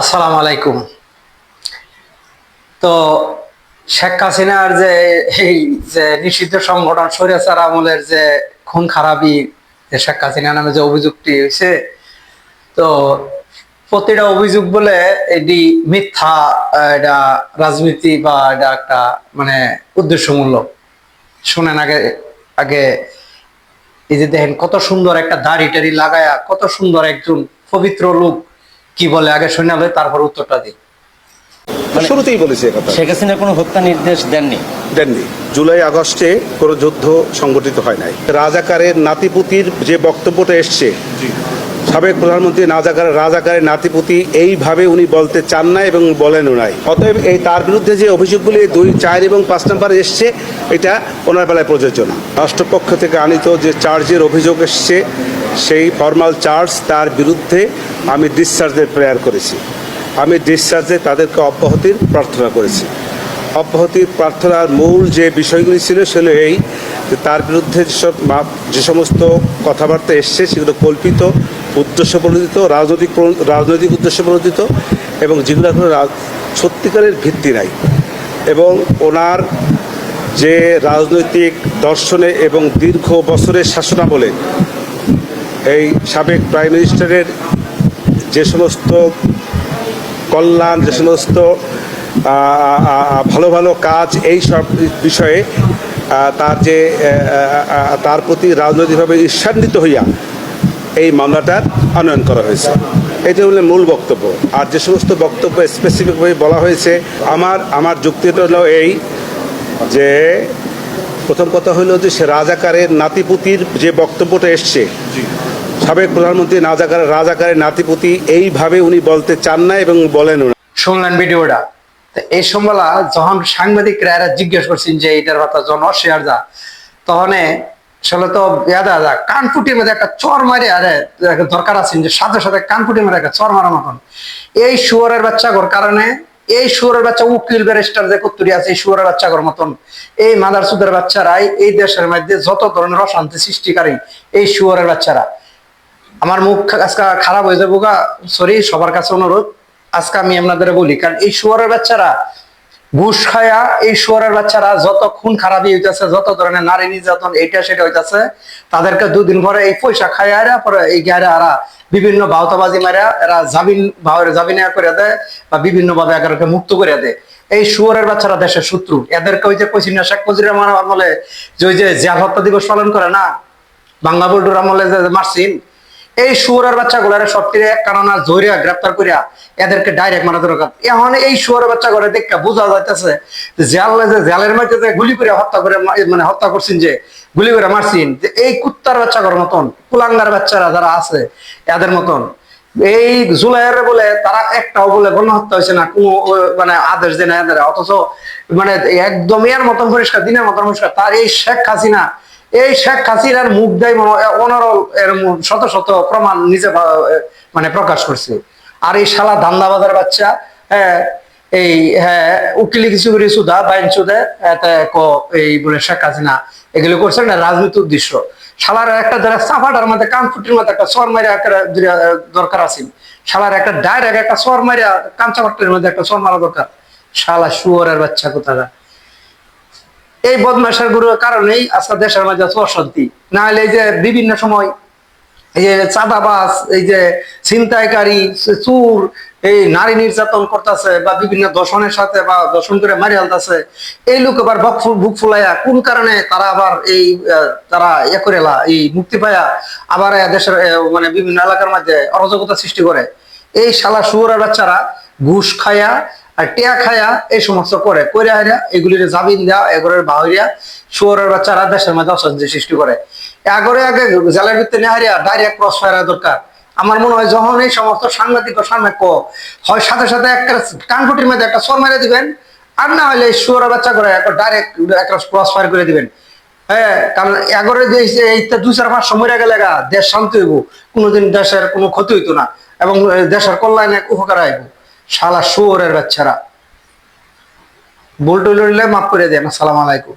আসসালামু আলাইকুম। তো শেখ হাসিনার যে এই যে নিষিদ্ধ সংগঠন স্বৈরাচার আমলের যে খুন খারাপি যে শেখ হাসিনা নামে যে অভিযোগটি হয়েছে, তো প্রতিটা অভিযোগ বলে এটি মিথ্যা, এটা রাজনীতি বা এটা একটা মানে উদ্দেশ্যমূলক। শোনেন আগে আগে এই যে দেখেন কত সুন্দর একটা দাড়ি টাড়ি লাগায়া, কত সুন্দর একজন পবিত্র লোক কি বলে আগে শোনালে তারপর উত্তরটা দিই। শুরুতেই বলেছি কথা শেখ হাসিনা কোনো হত্যা নির্দেশ দেননি? দেননি। জুলাই আগস্টে কোনো যুদ্ধ সংগঠিত হয় নাই। রাজাকারের নাতিপুতির যে বক্তব্যটা এসছে সাবেক প্রধানমন্ত্রী রাজাকারের রাজাকারের নাতিপুতি এইভাবে উনি বলতে চান না এবং বলেনও নাই। অতএব এই তার বিরুদ্ধে যে অভিযোগগুলি দুই চার এবং পাঁচ নম্বর এসছে এটা ওনার বেলায় প্রযোজ্য না। রাষ্ট্রপক্ষ থেকে আনিত যে চার্জের অভিযোগ এসছে সেই ফর্মাল চার্জ তার বিরুদ্ধে আমি ডিসচার্জের প্রেয়ার করেছি। আমি ডিসচার্জে তাদেরকে অব্যাহতির প্রার্থনা করেছি। অব্যাহতির প্রার্থনার মূল যে বিষয়গুলি ছিল সেগুলো এই যে তার বিরুদ্ধে যেসব যে সমস্ত কথাবার্তা এসছে সেগুলো কল্পিত, উদ্দেশ্য প্রণোদিত, রাজনৈতিক রাজনৈতিক উদ্দেশ্য প্রণোদিত এবং যেগুলো রা- সত্যিকারের ভিত্তি নাই এবং ওনার যে রাজনৈতিক দর্শনে এবং দীর্ঘ বছরের শাসনামলে এই সাবেক প্রাইম মিনিস্টারের যে সমস্ত কল্যাণ, যে সমস্ত ভালো ভালো কাজ এই সব বিষয়ে তার যে তার প্রতি রাজনৈতিকভাবে ঈর্ষান্বিত হইয়া এই মামলাটার আনয়ন করা হয়েছে। এটা হলো মূল বক্তব্য। আর যে সমস্ত বক্তব্য স্পেসিফিকভাবে বলা হয়েছে, আমার আমার যুক্তিটা হলো এই যে, প্রথম কথা হলো যে সে রাজাকারের নাতিপুতির যে বক্তব্যটা এসছে সাবেক প্রধানমন্ত্রী রাজাকারের রাজাকারের নাতিপুতি এইভাবে উনি বলতে চান না এবং বলেন শুনলেন ভিডিওটা। এই সময়বেলা যখন সাংবাদিকরা এরা জিজ্ঞেস করছেন যে এইটার কথা যখন অস্বীকার যা, তখন আসলে তো মধ্যে একটা চর মারে, আরে দরকার আছে যে সাথে সাথে কানফুটির মধ্যে একটা চর মারার মতন। এই শুয়ারের বাচ্চাগর কারণে, এই শুয়ারের বাচ্চা উকিল ব্যারিস্টার যে কত্তুরি আছে, এই শুয়ারের বাচ্চাগর মতন, এই মাদার সুদের বাচ্চারাই এই দেশের মধ্যে যত ধরনের অশান্তি সৃষ্টিকারী, এই শুয়ারের বাচ্চারা। আমার মুখ আজকে খারাপ হয়ে যাব গা। সরি সবার কাছে অনুরোধ। আজকে আমি আপনাদের বলি, কারণ এই শুয়ারের বাচ্চারা ঘুষ খায়া, এই শুয়ারের বাচ্চারা যত খুন খারাপই হইতেছে, যত ধরনের নারী নির্যাতন এইটা সেটা হইতেছে, তাদেরকে দুদিন পরে এই পয়সা এরা, পরে এই গ্যারে এরা বিভিন্ন বাউতাবাজি মারা এরা জামিন ভাবের জামিনা করে দেয় বা বিভিন্ন ভাবে এগারোকে মুক্ত করে দেয়। এই শুয়ারের বাচ্চারা দেশের শত্রু। এদেরকে ওই যে কইছি না, শেখ মুজিবুর রহমান আমলে যে ওই যে জিয়া দিবস পালন করে না, বাংলা বল্টুর আমলে যে মারছিন এই শুয়ারের বাচ্চাগুলারে সবটিরে কারণে জরিয়া গ্রেপ্তার করিয়া এদেরকে ডাইরেক্ট মারা দরকার এখন এই শুয়ারের বাচ্চা করে দেখে বোঝা যাইতেছে যে জাল যে জালের মধ্যে গুলি করে হত্যা করে মানে হত্যা করছেন যে গুলি করে মারছেন, যে এই কুত্তার বাচ্চা করার মতন, কুলাঙ্গার বাচ্চারা যারা আছে, এদের মতন। এই জুলাইয়ের বলে তারা একটাও বলে গণহত্যা হয়েছে না, কোনো মানে আদেশ দেয় না অথচ মানে একদম এর মতন পরিষ্কার, দিনের মতন পরিষ্কার, তার এই শেখ হাসিনা এই শেখ হাসিনার মুখ দেয় অনারল এর শত শত প্রমাণ নিজে মানে প্রকাশ করছে। আর এই শালা ধান্দাবাজার বাচ্চা হ্যাঁ এই হ্যাঁ উকিলি কিছু করে সুদা, বাইন এই বলে শেখ হাসিনা এগুলো করছে না রাজনীতি উদ্দেশ্য। শালার একটা সাফাটার মধ্যে কানফুটির মধ্যে একটা সর মারিয়া একটা দরকার আছে। শালার একটা ডাইরেক্ট একটা সর মারিয়া মধ্যে একটা সর মারা দরকার। শালা শুয়ারের বাচ্চা কোথাকা এই বদমাশেরগুলোর কারণেই আজকে দেশের মাঝে আছে অশান্তি। না হলে এই যে বিভিন্ন সময় এই যে চাঁদাবাস এই যে ছিনতাইকারী চুর, এই নারী নির্যাতন করতেছে বা বিভিন্ন দর্শনের সাথে বা দর্শন করে মারি আলতেছে এই লোক আবার বক ফুলাইয়া কোন কারণে তারা আবার এই তারা ইয়ে করেলা, এই মুক্তি পায়া আবার দেশের মানে বিভিন্ন এলাকার মধ্যে অরাজকতা সৃষ্টি করে। এই শালা শুয়ারের বাচ্চারা ঘুষ খায়া আর টিয়া খায়া এই সমস্ত করে হারিয়া এগুলির জামিন দেওয়া এগুলোর বাহরিয়া শুয়ারের বাচ্চারা দেশের মধ্যে অশান্তি সৃষ্টি করে। আগরে আগে জেলের ভিতরে নিয়ে হারিয়া ডাইরেক্ট ক্রস ফায়ার দরকার। আমার মনে হয় যখন এই সমস্ত সাংবাদিক সামনে হয়, সাথে সাথে একটা কানফুটির মধ্যে একটা সর মেরে দিবেন, আর না হলে শুয়ারের বাচ্চা করে ডাইরেক্ট একটা ক্রস ফায়ার করে দিবেন। হ্যাঁ কারণ এগরে এই- এইটা দুই চার মাস সময় গেলে দেশ শান্তি হইব, কোনোদিন দেশের কোনো ক্ষতি হইতো না, এবং দেশের কল্যাণে উপকার আইব শালা শুয়োরের বাচ্চারা। বলটুল মাফ করে দেন আসসালামু আলাইকুম।